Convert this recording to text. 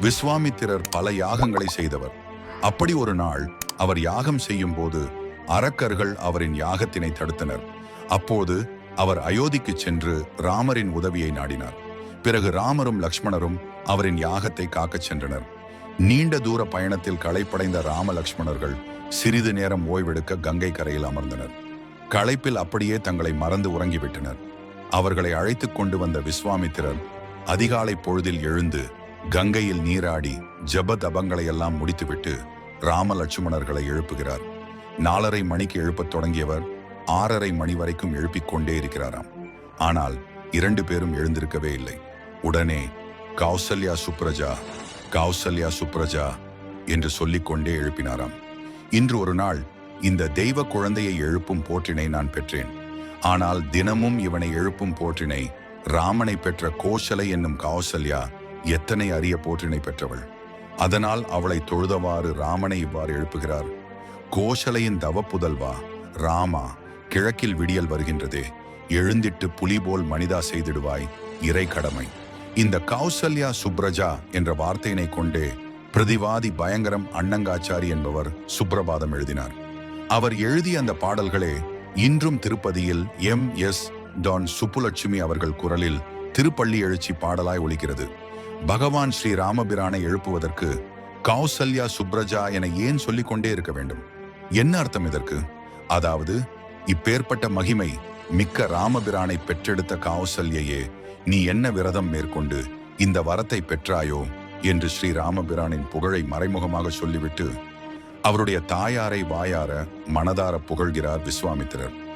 விஸ்வாமித்திரர் பல யாகங்களை செய்தவர். அப்படி ஒரு நாள் அவர் யாகம் செய்யும் போது அரக்கர்கள் அவரின் யாகத்தினை தடுத்தனர். அப்போது அவர் அயோத்திக்கு சென்று ராமரின் உதவியை நாடினார். பிறகு ராமரும் லக்ஷ்மணரும் அவரின் யாகத்தை காக்கச் சென்றனர். நீண்ட தூர பயணத்தில் களைப்படைந்த ராம லக்ஷ்மணர்கள் சிறிது நேரம் ஓய்வெடுக்க கங்கை கரையில் அமர்ந்தனர். களைப்பில் அப்படியே தங்களை மறந்து உறங்கிவிட்டனர். அவர்களை அழைத்துக் கொண்டு வந்த விஸ்வாமித்திரர் அதிகாலை பொழுதில் எழுந்து கங்கையில் நீராடி ஜப தபங்களை எல்லாம் முடித்துவிட்டு ராம லட்சுமணர்களை எழுப்புகிறார். நாலரை மணிக்கு எழுப்பத் தொடங்கியவர் ஆறரை மணி வரைக்கும் எழுப்பிக் கொண்டே இருக்கிறாராம். ஆனால் இரண்டு பேரும் எழுந்திருக்கவே இல்லை. உடனே கௌசல்யா சுப்ரஜா கௌசல்யா சுப்ரஜா என்று சொல்லிக்கொண்டே எழுப்பினாராம். இன்று ஒரு நாள் இந்த தெய்வ குழந்தையை எழுப்பும் போற்றினை நான் பெற்றேன். ஆனால் தினமும் இவனை எழுப்பும் போற்றினை ராமனை பெற்ற கோசலை என்னும் கௌசல்யா எத்தனை அரிய போற்றினை பெற்றவள்? அதனால் அவளை தொழுதவாறு ராமனை இவ்வாறு எழுப்புகிறார். கோஷலையின் தவப்புதல்வா ராமா கிழக்கில் விடியல் வருகின்றதே எழுந்திட்டு புலி போல் மனிதா செய்திடுவாய் இறை கடமை. இந்த கௌசல்யா சுப்ரஜா என்ற வார்த்தையினை கொண்டே பிரதிவாதி பயங்கரம் அண்ணங்காச்சாரி என்பவர் சுப்ரபாதம் எழுதினார். அவர் எழுதிய அந்த பாடல்களே இன்றும் திருப்பதியில் எம் எஸ் டான் சுப்புலட்சுமி அவர்கள் குரலில் திருப்பள்ளி எழுச்சி பாடலாய் ஒழிக்கிறது பகவான் ஸ்ரீ ராமபிரானை எழுப்புவதற்கு கௌசல்யா சுப்ரஜா என ஏன் சொல்லிக் கொண்டே இருக்க வேண்டும்? என்ன அர்த்தம் இதற்கு? அதாவது இப்பேற்பட்ட மகிமை மிக்க ராமபிரானை பெற்றெடுத்த கௌசல்யையே நீ என்ன விரதம் மேற்கொண்டு இந்த வரத்தை பெற்றாயோ என்று ஸ்ரீ ராமபிரானின் புகழை மறைமுகமாக சொல்லிவிட்டு அவருடைய தாயாரை வாயார மனதார புகழ்கிறார் விஸ்வாமித்திரர்.